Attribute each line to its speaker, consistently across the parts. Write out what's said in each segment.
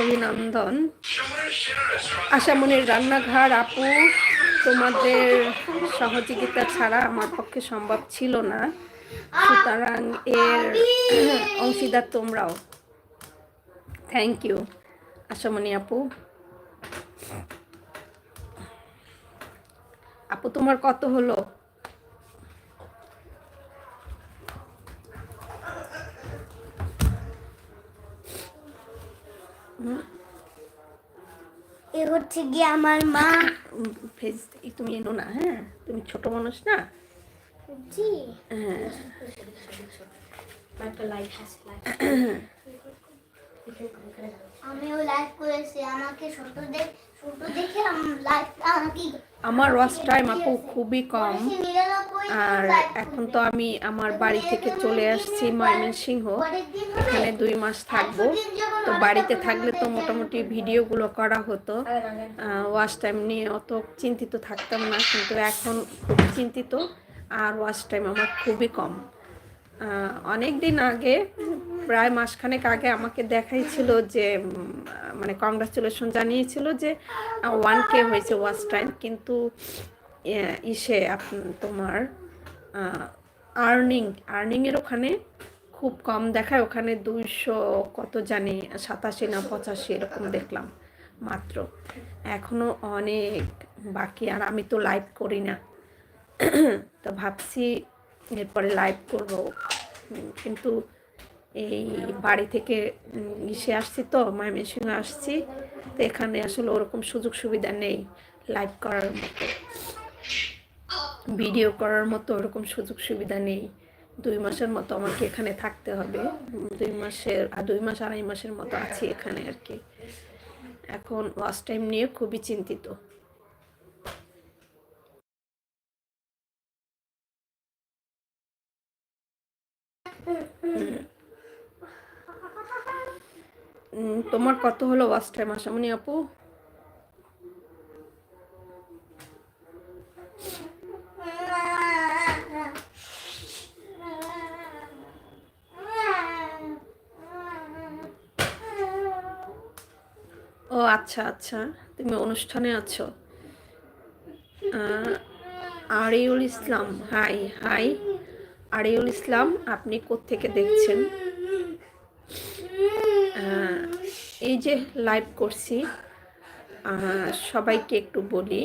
Speaker 1: অভিনন্দন। আশামনির রান্নাঘর, আপু, তোমাদের সহযোগিতা ছাড়া আমার পক্ষে সম্ভব ছিল না। সুতরাং এর অংশীদার তোমরাও। থ্যাংক ইউ আশামণি আপু। আপু, তোমার কত হলো?
Speaker 2: এ হচ্ছে গিয়ে আমার মা।
Speaker 1: ফেস তুমি এনো না হ্যাঁ? তুমি ছোট মানুষ না?
Speaker 2: জি।
Speaker 1: হ্যাঁ।
Speaker 2: লাইট আছে লাইট
Speaker 3: আমিও লাইভ করেছি আমাকে ছোট দেখ ছোট দেখে লাইভটা আমাকে
Speaker 1: আমার ওয়াচ টাইম আপু খুবই কম। আর এখন তো আমি আমার বাড়ি থেকে চলে আসছি ময়মনসিংহ। এখানে দুই মাস থাকব। তো বাড়িতে থাকলে তো মোটামুটি ভিডিওগুলো করা হতো। ওয়াচ টাইম নিয়ে অত চিন্তিত থাকতাম না কিন্তু এখন খুব চিন্তিত। আর ওয়াচ টাইম আমার খুবই কম। অনেক দিন আগে, প্রায় মাসখানেক আগে আমাকে দেখাইছিল যে মানে কংগ্রাচুলেশন জানিয়েছিল যে ওয়ান কে হয়েছে ওয়াচ টাইম কিন্তু ইসে তোমার আর্নিং আর্নিংয়ের ওখানে খুব কম দেখায়, ওখানে দুইশো কত জানি, সাতাশি না পঁচাশি এরকম দেখলাম মাত্র। এখনও অনেক বাকি, আর আমি তো লাইভ করি না। তো ভাবছি এরপরে লাইভ করব। কিন্তু এই বাড়ি থেকে ইসে আসছি তো মায়ামের ময়মনসিংহে আসছি। তো এখানে আসলে ওরকম সুযোগ সুবিধা নেই লাইভ করার মতো। ভিডিও করার মতো ওরকম সুযোগ সুবিধা নেই। দুই মাসের মতো আমাকে এখানে থাকতে হবে। দুই মাসের আর দুই মাস আড়াই মাসের মতো আছি এখানে আর কি। এখন ওয়াচ টাইম নিয়ে খুবই চিন্তিত। তোমার কত হলো ওয়াচ টাইম আসামনি আপু? ও আচ্ছা আচ্ছা। তুমি অনুষ্ঠানে আছো। আরিউল ইসলাম হাই হাই আরিউল ইসলাম, আপনি কোত্থেকে দেখছেন? এই যে লাইভ করছি সবাইকে একটু বলি,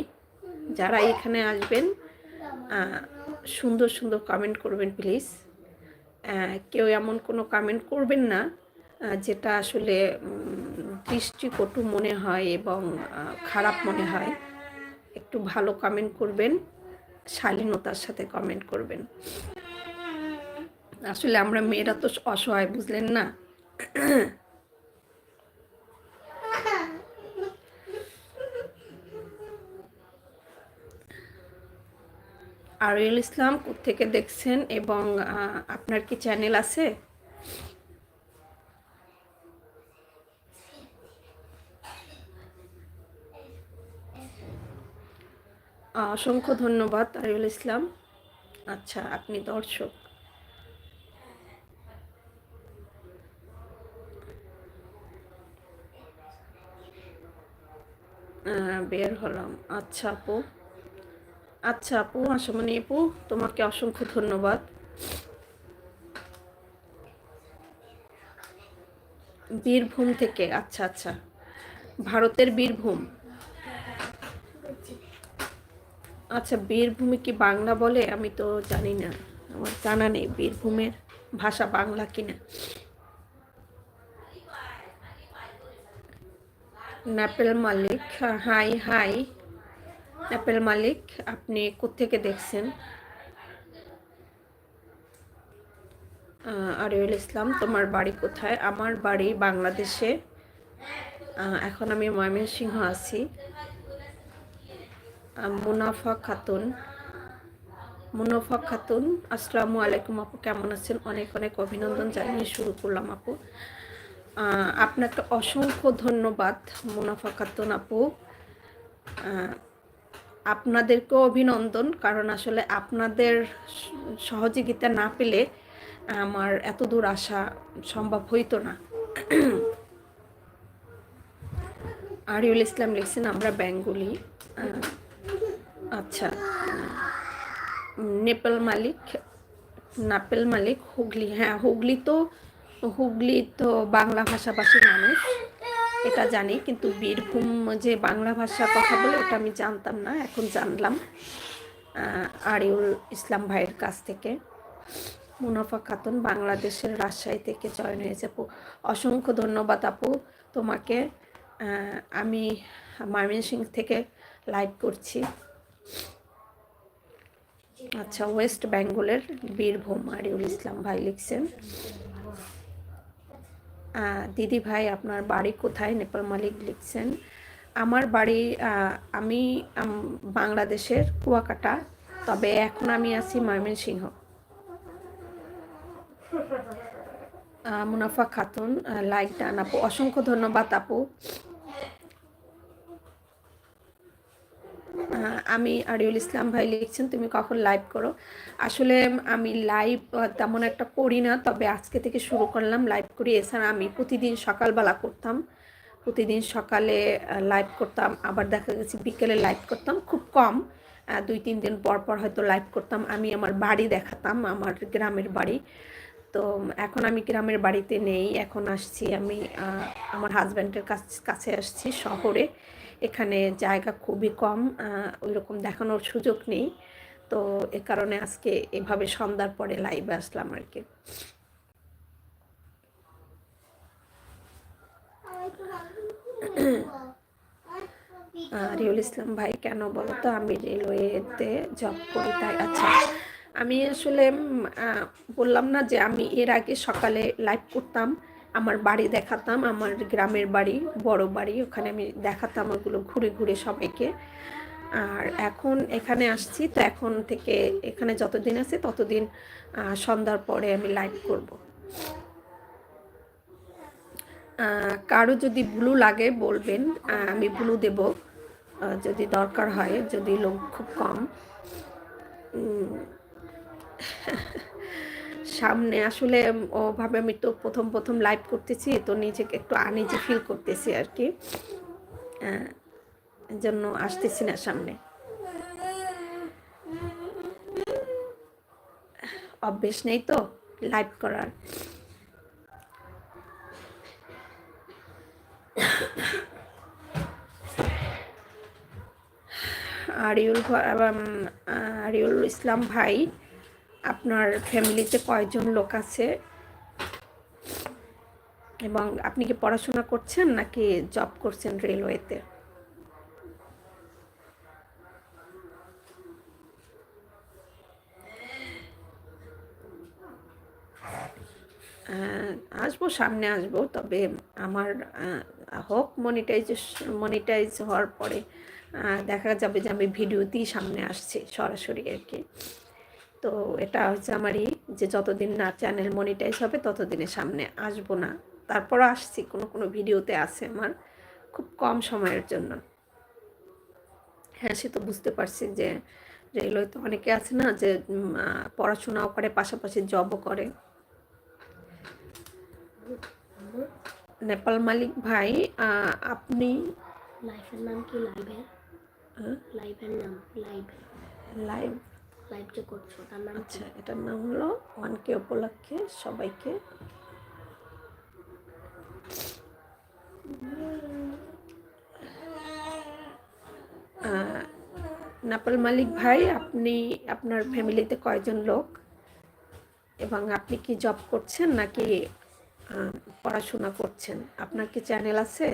Speaker 1: যারা এখানে আসবেন সুন্দর সুন্দর কমেন্ট করবেন প্লিজ কেউ এমন কোনো কমেন্ট করবেন না যেটা আসলে দৃষ্টিকটু মনে হয় এবং খারাপ মনে হয়। একটু ভালো কমেন্ট করবেন, শালীনতার সাথে কমেন্ট করবেন। আসলে আমরা মেয়েরা তো অসহায়, বুঝলেন না? আরিউল ইসলাম থেকে দেখছেন এবং আপনার কি চ্যানেল আছে? অসংখ্য ধন্যবাদ আরিউল ইসলাম। আচ্ছা আপনি দর্শক। বের হলাম। আচ্ছা আপু। আচ্ছা আপু আশামণি আপু, তোমাকে অসংখ্য ধন্যবাদ। বীরভূম থেকে আচ্ছা আচ্ছা। ভারতের বীরভূম। আচ্ছা বীরভূমে কি বাংলা বলে? আমি তো জানি না। আমার জানা নেই, বীরভূমের ভাষা বাংলা কিনা। ন্যাপেল মালিক হাই হাই। অ্যাপেল মালিক, আপনি কোত্থেকে দেখছেন? আরিউল ইসলাম, তোমার বাড়ি কোথায়? আমার বাড়ি বাংলাদেশে। এখন আমি ময়মনসিংহ আছি। মুনাফা খাতুন। মুনাফা খাতুন, আসসালামু আলাইকুম আপু, কেমন আছেন? অনেক অনেক অভিনন্দন জানিয়ে শুরু করলাম আপু। আপনাকে অসংখ্য ধন্যবাদ মুনাফা খাতুন আপু। আপনাদেরকেও অভিনন্দন, কারণ আসলে আপনাদের সহযোগিতা না পেলে আমার এত দূর আসা সম্ভব হইতো না। আরিউল ইসলাম লিখছেন, আমরা বেঙ্গলি। আচ্ছা। নেপাল মালিক, নাপেল মালিক, হুগলি। হ্যাঁ হুগলি তো হুগলি তো বাংলা ভাষাভাষীর মানুষ। এটা জানি, কিন্তু বীরভূম যে বাংলা ভাষা কথা বলে ওটা আমি জানতাম না, এখন জানলাম আরিউল ইসলাম ভাইয়ের কাছ থেকে। মুনাফা খাতুন বাংলাদেশের রাজশাহী থেকে জয়েন হয়েছে। আপু, অসংখ্য ধন্যবাদ আপু তোমাকে। আমি ময়মনসিং থেকে লাইভ করছি। আচ্ছা ওয়েস্ট বেঙ্গলের বীরভূম আরিউল ইসলাম ভাই লিখছেন। দিদি ভাই, আপনার বাড়ি কোথায়? নেপাল মালিক লিখছেন। আমার বাড়ি আমি বাংলাদেশের কুয়াকাটা, তবে এখন আমি আছি ময়মনসিংহ। মুনাফা খাতুন লাইক ডান আপু। অসংখ্য ধন্যবাদ আপু। আমি আরিউল ইসলাম ভাই লিখছেন, তুমি কখন লাইভ করো। আসলে আমি লাইভ তেমন একটা করি না, তবে আজকে থেকে শুরু করলাম লাইভ করি। এছাড়া আমি প্রতিদিন সকালবেলা করতাম। প্রতিদিন সকালে লাইভ করতাম, আবার দেখা গেছে বিকেলে লাইভ করতাম, খুব কম। দুই, তিন দিন পর পর হয়তো লাইভ করতাম। আমি আমার বাড়ি দেখাতাম, আমার গ্রামের বাড়ি। তো, এখন আমি গ্রামের বাড়িতে নেই, এখন আসছি আমি আমার হাজব্যান্ডের কাছে আসছি শহরে। এখানে জায়গা খুবই কম ওই রকম দেখানোর সুযোগ নেই। তো এ কারণে আজকে এভাবে সন্ধ্যার পরে লাইভে আসলাম আর কি। রিউল ইসলাম ভাই, কেন বলো তো? আমি রেলওয়েতে জব করি, তাই আচ্ছা। আমি আসলে বললাম না যে আমি এর আগে সকালে লাইভ করতাম। আমার বাড়ি দেখাতাম, আমার গ্রামের বাড়ি, বড় বাড়ি, ওখানে আমি দেখাতাম ওগুলো ঘুরে ঘুরে সবাইকে। আর এখন এখানে আসছি, তো এখন থেকে এখানে যতদিন আছে ততদিন সন্ধ্যার পরে আমি লাইভ করব। কারও যদি ব্লু লাগে বলবেন আমি ব্লু দেব। যদি দরকার হয়, যদি লোক খুব কম সামনে আসলে ওভাবে আমি তো প্রথম প্রথম লাইভ করতেছি, তো নিজেকে একটু আনিজি ফিল করতেছি আর কি জন্য আসতেছি না সামনে। অভ্যেস নেই তো লাইভ করার। আরিউল আরিউল ইসলাম ভাই আপনার ফ্যামিলিতে কয়জন লোক আছে? এবং আপনি কি পড়াশোনা করছেন নাকি জব করছেন রেলওয়েতে? আসব, সামনে আসব, তবে আমার হোক মনিটাইজ মনিটাইজ হওয়ার পরে দেখা যাবে যে আমি ভিডিওতেই সামনে আসছি, সরাসরি আর কি। তো এটা হচ্ছে আমারই যে যতদিন না চ্যানেল মনিটাইজ হবে ততদিনের সামনে আসব না। তারপর আসছি কোনো কোনো ভিডিওতে আছে আমার খুব কম সময়ের জন্য। হ্যাঁ সে তো বুঝতে পারছি যে রেলওয়ে তো অনেকে আছে না যে পড়াশোনাও করে পাশাপাশি জবও করে। নেপাল মালিক ভাই আপনি?
Speaker 2: লাইফের নাম কি? লাইভের লাইভের নাম লাইভ।
Speaker 1: লাইভ
Speaker 2: লাইভ যে করছ, তার নাম
Speaker 1: আচ্ছা এটার নাম হলো ওয়ান কে উপলক্ষে সবাইকে। নাপাল মালিক ভাই, আপনি আপনার ফ্যামিলিতে কয়জন লোক? এবং আপনি কি জব করছেন নাকি পড়াশোনা করছেন? আপনার কি চ্যানেল আছে?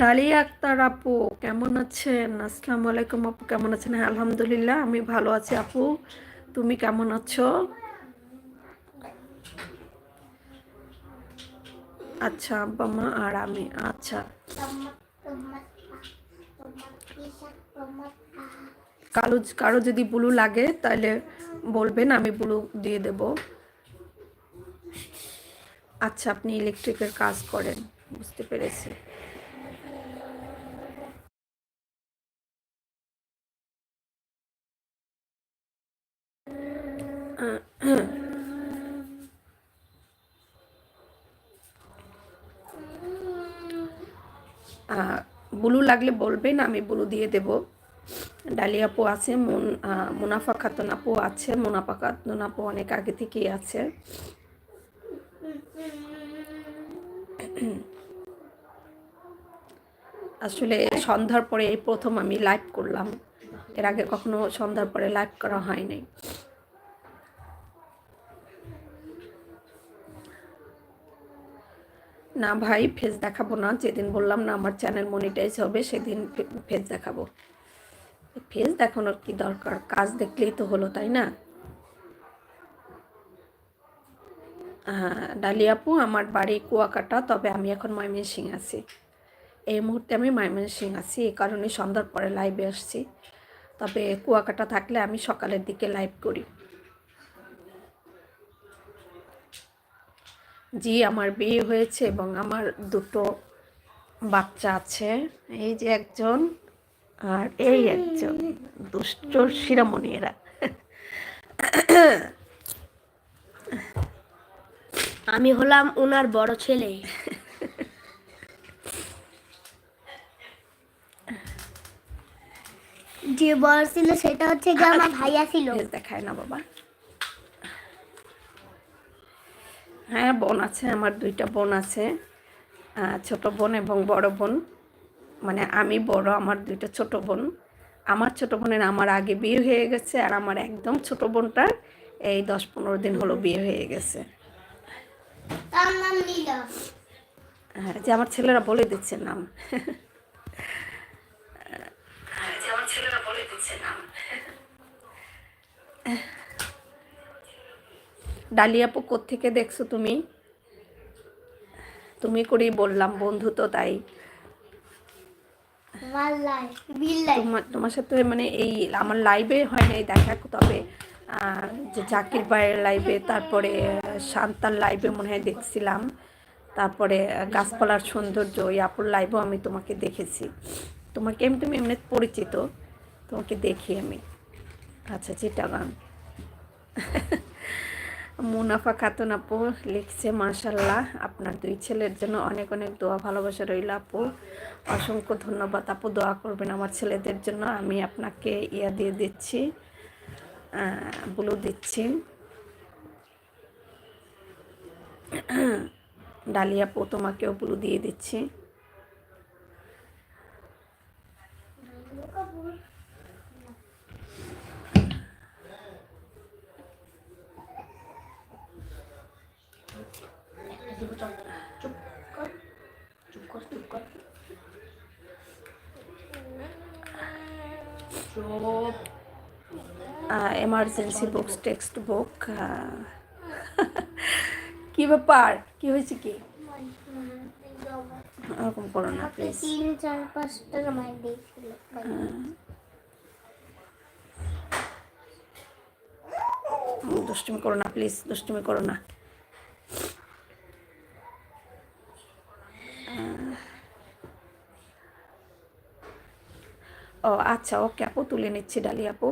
Speaker 1: ডালিয়া আক্তার আপু, কেমন আছেন? আসসালামু আলাইকুম আপু, কেমন আছেন? হ্যাঁ আলহামদুলিল্লাহ, আমি ভালো আছি আপু। তুমি কেমন আছো? আচ্ছা আব্বা, মা আর আমি আচ্ছা। কারও কারও যদি ব্লু লাগে তাহলে বলবেন, আমি ব্লু দিয়ে দেব। আচ্ছা আপনি ইলেকট্রিকের কাজ করেন, বুঝতে পেরেছি। ব্লু লাগলে বলবেন, আমি ব্লু দিয়ে দেব। ডালিয়া আপু আছে, মন মুনাফা খাতুন আপু আছে, মুনাফা খাতুন আপু অনেক আগে থেকেই আছে। আসলে সন্ধ্যার পরে এই প্রথম আমি লাইভ করলাম। এর আগে কখনো সন্ধ্যার পরে লাইভ করা হয়নি। না ভাই ফেস দেখাবো না। যেদিন বললাম না আমার চ্যানেল মনিটাইজ হবে, সেদিন ফেস দেখাবো। ফেস দেখানোর কি দরকার? কাজ দেখলেই তো হলো, তাই না? হ্যাঁ ডালিয়াপু আমার বাড়ি কুয়াকাটা, তবে আমি এখন ময়মনসিং আছি। এই মুহূর্তে আমি ময়মনসিং আছি, এই কারণে সন্ধ্যার পরে লাইভে আসছি। তবে কুয়াকাটা থাকলে আমি সকালের দিকে লাইভ করি। জি, আমার বিয়ে হয়েছে এবং আমার দুটো বাচ্চা আছে। এই যে একজন আর এই একজন। দুষ্ট শিরামণি এরা
Speaker 2: আমি হলাম ওনার বড় ছেলে।
Speaker 3: যে বড় ছিল সেটা হচ্ছে গিয়ে আমার ভাইয়া ছিল।
Speaker 1: দেখায় না বাবা। হ্যাঁ বোন আছে আমার দুইটা বোন আছে ছোট বোন এবং বড় বোন। মানে আমি বড় আমার দুইটা ছোট বোন। আমার ছোট বোনের আমার আগে বিয়ে হয়ে গেছে আর আমার একদম ছোট বোনটার এই দশ পনেরো দিন হলো বিয়ে হয়ে গেছে। হ্যাঁ যে আমার ছেলেরা বলে দিচ্ছে নাম যে আমার ছেলেরা বলে দিচ্ছে নাম ডালিয়াপু থেকে দেখছ তুমি? তুমি করেই বললাম বন্ধু তো তাই। তোমার সাথে মানে এই আমার লাইভে হয় নাই দেখা তবে যে জাকির ভাইয়ের লাইভে তারপরে শান্তার লাইভে মনে হয় দেখছিলাম। তারপরে গাছপালার সৌন্দর্য ওই আপুর লাইভও আমি তোমাকে দেখেছি। তোমাকে এমনি তুমি এমনি পরিচিত। তোমাকে দেখি আমি। আচ্ছা চিটাগাং মুনাফা খাতুন আপু লিখছে মার্শাল্লাহ আপনার দুই ছেলের জন্য অনেক অনেক দোয়া, ভালোবাসা রইল আপু। অসংখ্য ধন্যবাদ আপু, দোয়া করবেন আমার ছেলেদের জন্য। আমি আপনাকে ইয়া দিয়ে দিচ্ছি ব্লু দিচ্ছি। ডালিয়া আপু, তোমাকেও ব্লু দিয়ে দিচ্ছি।
Speaker 2: চুপ কর চুপ কর চুপ কর চুপ কর
Speaker 1: এমার্জেন্সি বুকস টেক্সট বুক কি ব্যাপার? কি হয়েছে কি? ওরকম করো না প্লিজ
Speaker 3: তিন চার পাঁচটা দিয়েছিল
Speaker 1: দুষ্টুমি করো না প্লিজ দুষ্টুমি করো না ও আচ্ছা ওকে আপু তুলে নিচ্ছি ডালি আপু।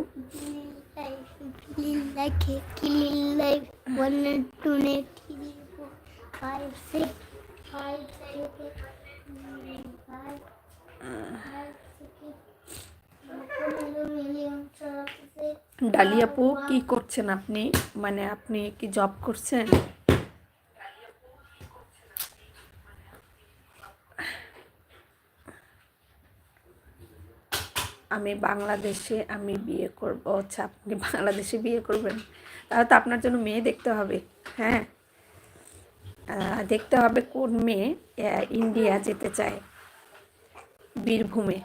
Speaker 1: ডালি আপু কি করছেন আপনি? মানে আপনি কি জব করছেন? আমি বাংলাদেশে আমি বিয়ে করব আচ্ছা আপনি বাংলাদেশে বিয়ে করবেন? তাহলে তো আপনার জন্য মেয়ে দেখতে হবে হ্যাঁ? দেখতে হবে কোন মেয়ে ইন্ডিয়া যেতে চায়, বীরভূমে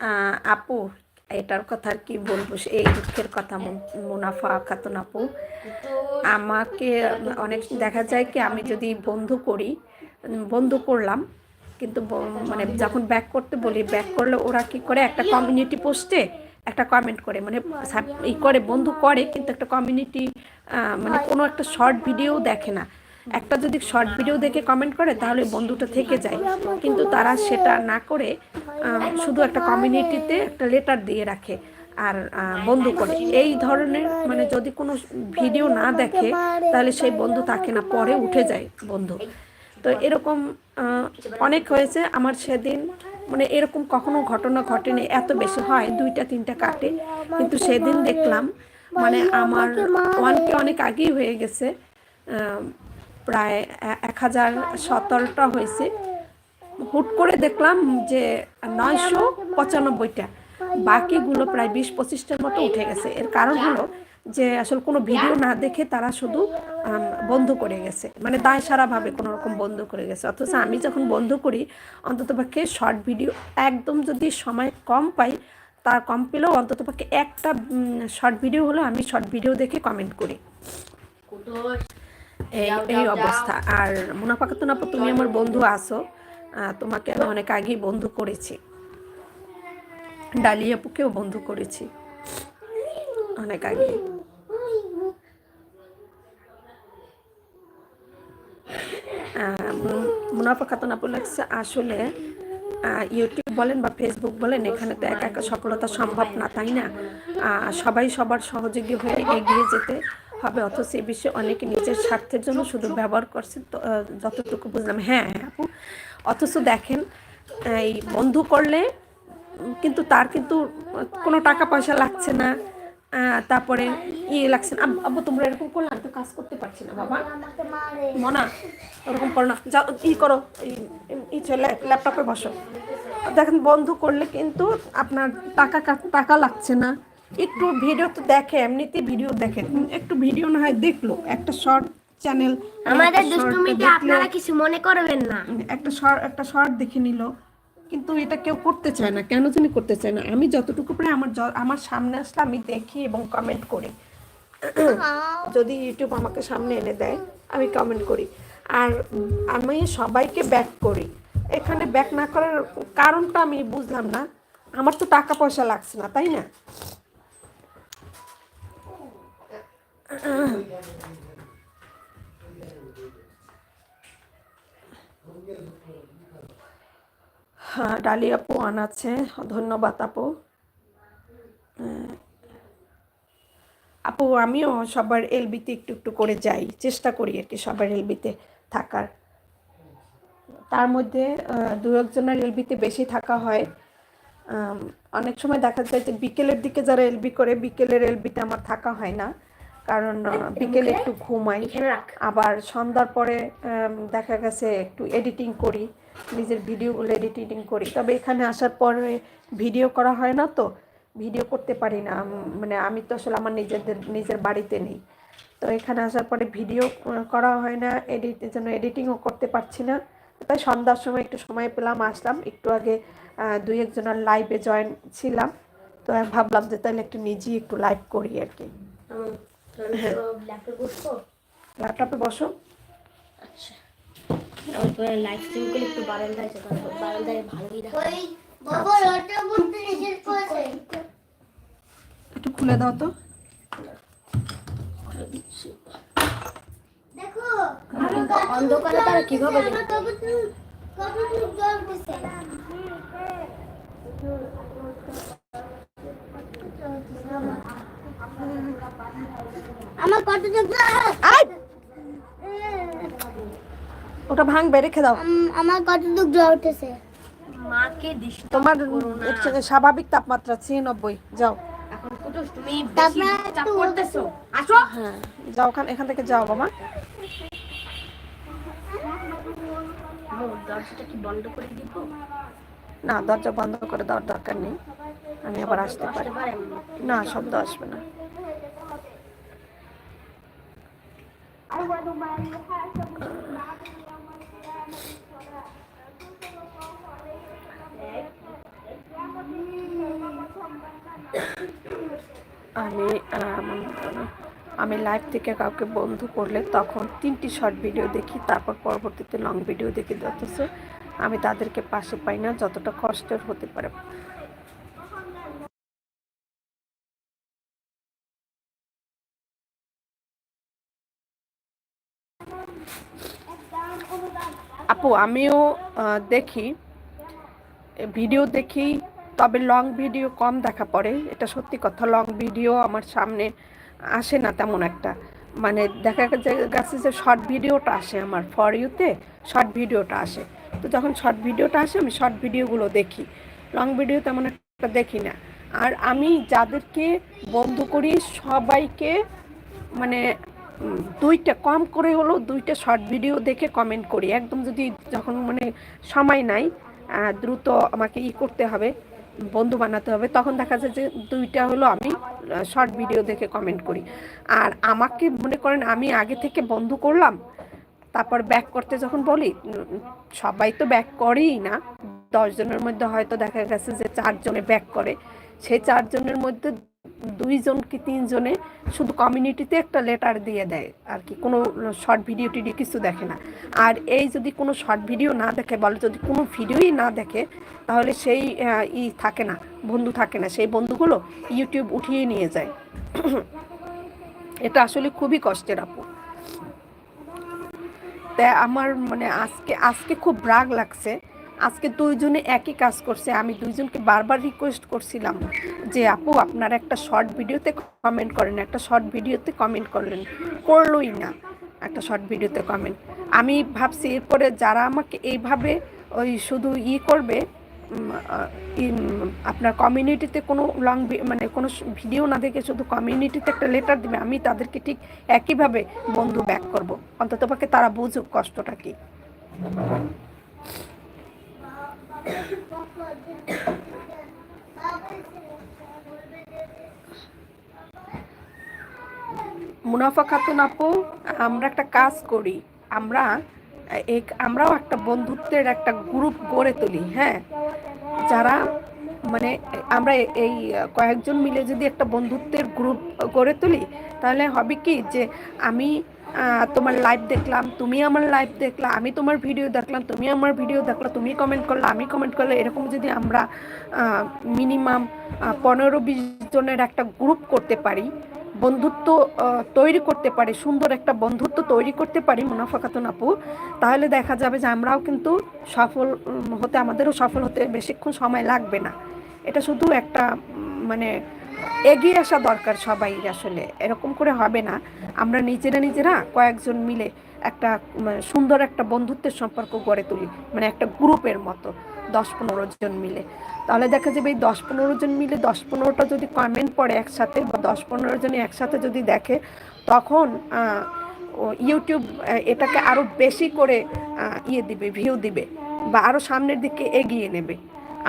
Speaker 1: আহ, আপু এটার কথা আর কি বলব এই দুঃখের কথা মুন- মুনাফা খাতুন আপু। আমাকে অনেক দেখা যায় কি আমি যদি বন্ধু করি বন্ধু করলাম, কিন্তু মানে যখন ব্যাক করতে বলি ব্যাক করলে ওরা কি করে? একটা কমিউনিটি পোস্টে একটা কমেন্ট করে মানে ই করে, বন্ধু করে, কিন্তু একটা কমিউনিটি মানে কোনো একটা শর্ট ভিডিও দেখে না। একটা যদি শর্ট ভিডিও দেখে কমেন্ট করে, তাহলে বন্ধুটা থেকে যায়। কিন্তু তারা সেটা না করে শুধু একটা কমিউনিটিতে একটা লেটার দিয়ে রাখে আর বন্ধু করে। এই ধরনের মানে যদি কোনো ভিডিও না দেখে, তাহলে সেই বন্ধু থাকে না, পরে উঠে যায় বন্ধু। তো এরকম অনেক হয়েছে। আমার সেদিন মানে এরকম কখনো ঘটনা ঘটেনি। এত বেশি হয়, দুইটা, তিনটা কাটে। কিন্তু সেদিন দেখলাম মানে আমার ওয়ানকে অনেক আগেই হয়ে গেছে। প্রায় এক হাজার সতেরোটা হয়েছে। হুট করে দেখলাম যে নয়শো পঁচানব্বইটা। বাকিগুলো প্রায় বিশ পঁচিশটার মতো উঠে গেছে। এর কারণ হলো যে আসলে কোনো ভিডিও না দেখে তারা শুধু বন্ধ করে গেছে। মানে দায় সারাভাবে কোনো রকম বন্ধ করে গেছে। অথচ আমি যখন বন্ধ করি অন্ততপক্ষে শর্ট ভিডিও একদম যদি সময় কম পাই, তার কম পেলেও অন্ততপক্ষে একটা শর্ট ভিডিও হলো আমি শর্ট ভিডিও দেখে কমেন্ট করি। এই এই অবস্থা। আর মুনাফা খাতুন আপু তুমি আমার বন্ধু আছো। আহ, তোমাকে আমি অনেক আগেই বন্ধু করেছি। ডালিয়া আপুকেও বন্ধু করেছি। অনেক আগে মুনাফা খাতুন আপু লাগছে আসলে আহ, ইউটিউব বলেন বা ফেসবুক বলেন এখানে তো একা একা সফলতা সম্ভব না তাই না? সবাই সবার সহযোগী হয়ে এগিয়ে যেতে হবে অথচ এ বিষয়ে অনেকে নিজের স্বার্থের জন্য শুধু ব্যবহার করছে যতটুকু বুঝলাম। হ্যাঁ হ্যাঁ আপু। অথচ দেখেন এই বন্ধু করলে কিন্তু তার কিন্তু কোনো টাকা পয়সা লাগছে না তারপরে ইয়ে লাগছে না। আব- আব্বু, তোমরা এরকম করলে আমি তো কাজ করতে পারছি না, বাবা। মনা, ওরকম করো না। যাও, ই করো ই ল্যাপটপে বসো। দেখেন, বন্ধ করলে কিন্তু আপনার টাকা টাকা লাগছে না। একটু ভিডিও তো দেখে এমনিতেই ভিডিও দেখে। একটু ভিডিও না হয় দেখল একটা শর্ট চ্যানেল
Speaker 2: আমাদের দুষ্টুমিতে আপনারা কিছু মনে করবেন না।
Speaker 1: একটা শর্ট একটা শর্ট দেখে নিল। কিন্তু এটা কেউ করতে চায় না কেন জানি করতে চায় না। আমি যতটুকু প্রায় আমার আমার সামনে আসলে আমি দেখি এবং কমেন্ট করি। যদি ইউটিউব আমাকে সামনে এনে দেয় আমি কমেন্ট করি। আর আমি সবাইকে ব্যাক করি। এখানে ব্যাক না করার কারণটা আমি বুঝলাম না। আমার তো টাকা পয়সা লাগছে না তাই না? ডালি আপু আন আছে। ধন্যবাদ আপু। আপু, আমিও সবার এলবিতে একটু একটু করে যাই। চেষ্টা করি আর কি সবার এলবিতে থাকার। তার মধ্যে দু একজনের এলবিতে বেশি থাকা হয়। অনেক সময় দেখা যায় যে বিকেলের দিকে যারা এলবি করে, বিকেলের এলবিতে আমার থাকা হয় না। কারণ বিকেলে একটু ঘুমাই। আবার সন্ধ্যার পরে দেখা গেছে একটু এডিটিং করি নিজের ভিডিওগুলো এডিটিং করি। তবে এখানে আসার পরে ভিডিও করা হয় না তো ভিডিও করতে পারি না। মানে আমি তো আসলে আমার নিজেদের নিজের বাড়িতে নেই। তো এখানে আসার পরে ভিডিও করা হয় না এডিটের জন্য এডিটিংও করতে পারছি না। তাই সন্ধ্যার সময় একটু সময় পেলাম আসলাম। একটু আগে দুই একজনের লাইভে জয়েন ছিলাম। তো ভাবলাম যে তাহলে একটু নিজেই একটু লাইভ করি আর কি।
Speaker 2: ল্যাপটপ
Speaker 1: বসো।
Speaker 2: আচ্ছা। লাইভ স্ট্রিম করলে একটু বারান্দায় যেতে বারান্দায় ভালোই
Speaker 1: একটু খুলে দাও তো।
Speaker 2: অন্ধকারে তারা কীভাবে
Speaker 3: আমার কত
Speaker 1: ওটা ভাঙবে রেখে দাও।
Speaker 3: আমার কত দুঃখ জ্বর উঠেছে?
Speaker 2: মাকে দিস
Speaker 1: তোমার স্বাভাবিক তাপমাত্রা ছিয়ানব্বই। যাও।
Speaker 2: তুমি
Speaker 1: হ্যাঁ যাও ওখান এখান থেকে যাও বাবা। না দরজা বন্ধ করে দেওয়ার দরকার নেই। আমি আবার আসতে পারি। না শব্দ আসবে না। আমি আম, লাইভ থেকে কাউকে বন্ধ করলে তখন তিনটি শর্ট ভিডিও দেখি তারপর পরবর্তীতে লং ভিডিও দেখি অথচ আমি তাদেরকে পাশে পাই না যতটা কষ্টের হতে পারে। আপু, আমিও দেখি। ভিডিও দেখি, তবে লং ভিডিও কম দেখা পড়ে। এটা সত্যি কথা লং ভিডিও আমার সামনে আসে না তেমন একটা। মানে দেখা গেছে- যে শর্ট ভিডিওটা আসে আমার ফর ইউতে শর্ট ভিডিওটা আসে। তো যখন শর্ট ভিডিওটা আসে, আমি শর্ট ভিডিওগুলো দেখি। লং ভিডিও তেমন একটা দেখি না। আর আমি যাদেরকে বন্ধ করি, সবাইকে মানে দুইটা কম করে হলো, দুইটা শর্ট ভিডিও দেখে কমেন্ট করি। একদম যদি যখন মানে সময় নাই দ্রুত আমাকে ই করতে হবে, বন্ধু বানাতে হবে, তখন দেখা যায় যে দুইটা হলো আমি শর্ট ভিডিও দেখে কমেন্ট করি। আর আমাকে মনে করেন আমি আগে থেকে বন্ধ করলাম, তারপর ব্যাক করতে যখন বলি সবাই তো ব্যাক করেই না। দশজনের মধ্যে হয়তো দেখা গেছে যে চারজনে ব্যাক করে। সেই চারজনের মধ্যে দুইজন কি তিনজনে শুধু কমিউনিটিতে একটা লেটার দিয়ে দেয় আর কি। কোনো শর্ট ভিডিও টিডিও কিছু দেখে না। আর এই যদি কোনো শর্ট ভিডিও না দেখে বলে যদি কোনো ভিডিওই না দেখে, তাহলে সেই ই থাকে না, বন্ধু থাকে না। সেই বন্ধুগুলো ইউটিউব উঠিয়ে নিয়ে যায়। এটা আসলে খুবই কষ্টের আপু। তাই আমার মানে আজকে আজকে খুব রাগ লাগছে। আজকে দুইজনে একই কাজ করছে। আমি দুইজনকে বারবার রিকোয়েস্ট করছিলাম যে, আপু, আপনারা একটা শর্ট ভিডিওতে কমেন্ট করেন, একটা শর্ট ভিডিওতে কমেন্ট করলেন করলোই না একটা শর্ট ভিডিওতে কমেন্ট আমি ভাবছি এরপরে যারা আমাকে এইভাবে ওই শুধু ই করবে আপনার কমিউনিটিতে কোনো লং মানে কোনো ভিডিও না দেখে শুধু কমিউনিটিতে একটা লেটার দিবে, আমি তাদেরকে ঠিক একইভাবে বন্ধু ব্যাক করব। অন্তত পক্ষে তারা বুঝুক কষ্টটা কি। মুনাফা খাতুন আপু, আমরা একটা কাজ করি। আমরা এক, আমরাও একটা বন্ধুত্বের একটা গ্রুপ গড়ে তুলি হ্যাঁ? যারা মানে আমরা এই কয়েকজন মিলে যদি একটা বন্ধুত্বের গ্রুপ গড়ে তুলি, তাহলে হবে কি যে আমি তোমার লাইভ দেখলাম, তুমি আমার লাইভ দেখলা, আমি তোমার ভিডিও দেখলাম, তুমি আমার ভিডিও দেখলা, তুমি কমেন্ট করলে, আমি কমেন্ট করলে এরকম যদি আমরা মিনিমাম পনেরো বিশ জনের একটা গ্রুপ করতে পারি, বন্ধুত্ব তৈরি করতে পারি, সুন্দর একটা বন্ধুত্ব তৈরি করতে পারি, মুনাফা খাতুন আপু, তাহলে দেখা যাবে যে আমরাও কিন্তু সফল হতে, আমাদেরও সফল হতে বেশিক্ষণ সময় লাগবে না। এটা শুধু একটা মানে এগিয়ে আসা দরকার সবাই আসলে। এরকম করে হবে না। আমরা নিজেরা নিজেরা কয়েকজন মিলে একটা সুন্দর একটা বন্ধুত্বের সম্পর্ক গড়ে তুলি। মানে একটা গ্রুপের মতো, দশ পনেরো জন মিলে। তাহলে দেখা যাবে এই দশ পনেরো জন মিলে দশ পনেরোটা যদি কমেন্ট পড়ে একসাথে বা দশ পনেরো জন একসাথে যদি দেখে, তখন ইউটিউব এটাকে আরও বেশি করে ইয়ে দিবে ভিউ দিবে বা আরও সামনের দিকে এগিয়ে নেবে।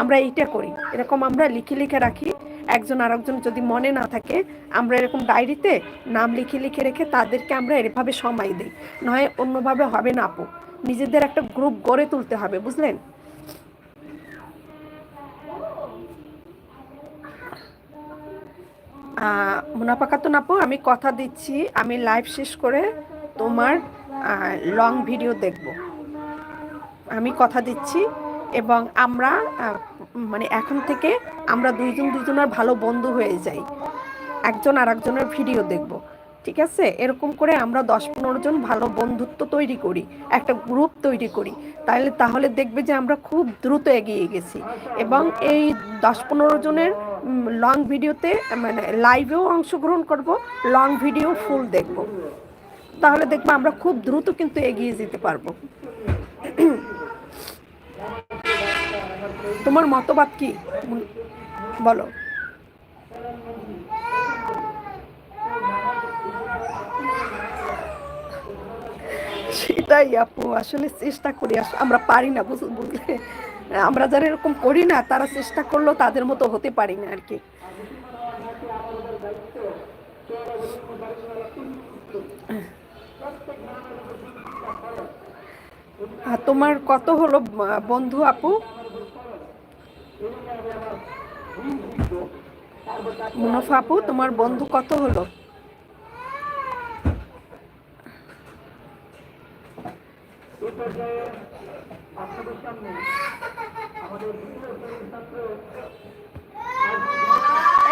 Speaker 1: আমরা এইটা করি। এরকম আমরা লিখে লিখে রাখি। একজন আরেকজন যদি মনে না থাকে, আমরা এরকম ডায়েরিতে নাম লিখে লিখে রেখে তাদেরকে আমরা এভাবে সময় দিই। নয়, অন্যভাবে হবে না আপু। নিজেদের একটা গ্রুপ গড়ে তুলতে হবে, বুঝলেন? মুনাফা খাতুন আপু, আমি কথা দিচ্ছি, আমি লাইভ শেষ করে তোমার লং ভিডিও দেখব। আমি কথা দিচ্ছি এবং আমরা মানে এখন থেকে আমরা দুইজন দুজনের ভালো বন্ধু হয়ে যাই। একজন আর একজনের ভিডিও দেখব, ঠিক আছে? এরকম করে আমরা দশ পনেরো জন ভালো বন্ধুত্ব তৈরি করি, একটা গ্রুপ তৈরি করি। তাহলে তাহলে দেখবে যে আমরা খুব দ্রুত এগিয়ে গেছি। এবং এই দশ পনেরো জনের লং ভিডিওতে মানে লাইভেও অংশগ্রহণ করব লং ভিডিও ফুল দেখব। তাহলে দেখব আমরা খুব দ্রুত কিন্তু এগিয়ে যেতে পারব। তোমার মতবাদ কি? বলো। সেটাই আপু, আসলে চেষ্টা করি আমরা পারি না বুঝ- বুঝলে। আমরা যারা এরকম করি না, তারা চেষ্টা করলেও তাদের মতো হতে পারি না আর কি। তোমার কত হলো বন্ধু আপু? মুনাফা আপু তোমার বন্ধু কত হলো?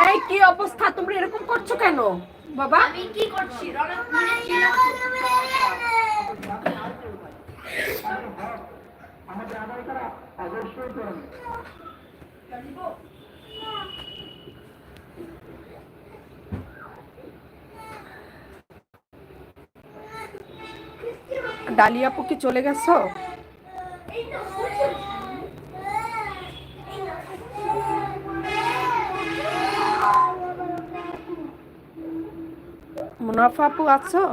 Speaker 1: এই কি অবস্থা? তোমরা এরকম করছ কেন? বাবা?
Speaker 2: আমি কি করছি?
Speaker 1: আপু কি চলে গেছো? মুনাফা আপু আছো?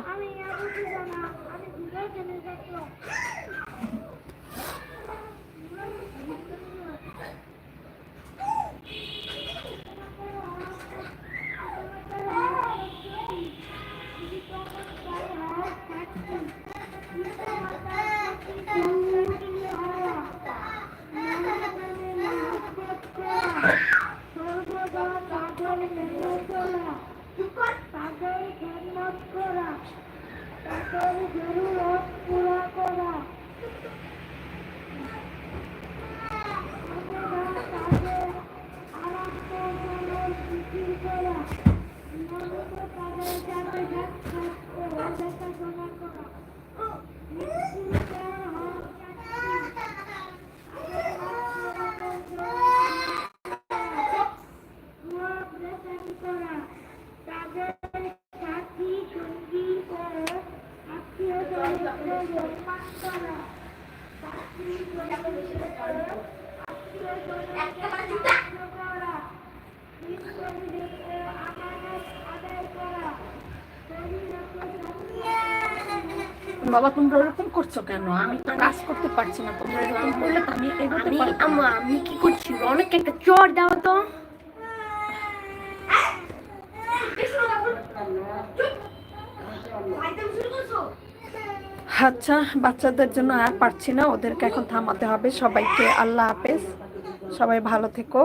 Speaker 1: বাবা তোমরা এরকম করছ কেন? আমি তো কাজ করতে পারছি না তোমরা এরকম করলে তো আমি এগোতে
Speaker 2: আমি
Speaker 1: পারব না।
Speaker 2: আমি কি করছি? রনক একটা চর দাও তো।
Speaker 1: আচ্ছা বাচ্চাদের জন্য আর পারছি না ওদেরকে এখন থামাতে হবে। সবাইকে আল্লাহ হাফেজ। সবাই ভালো থেকো।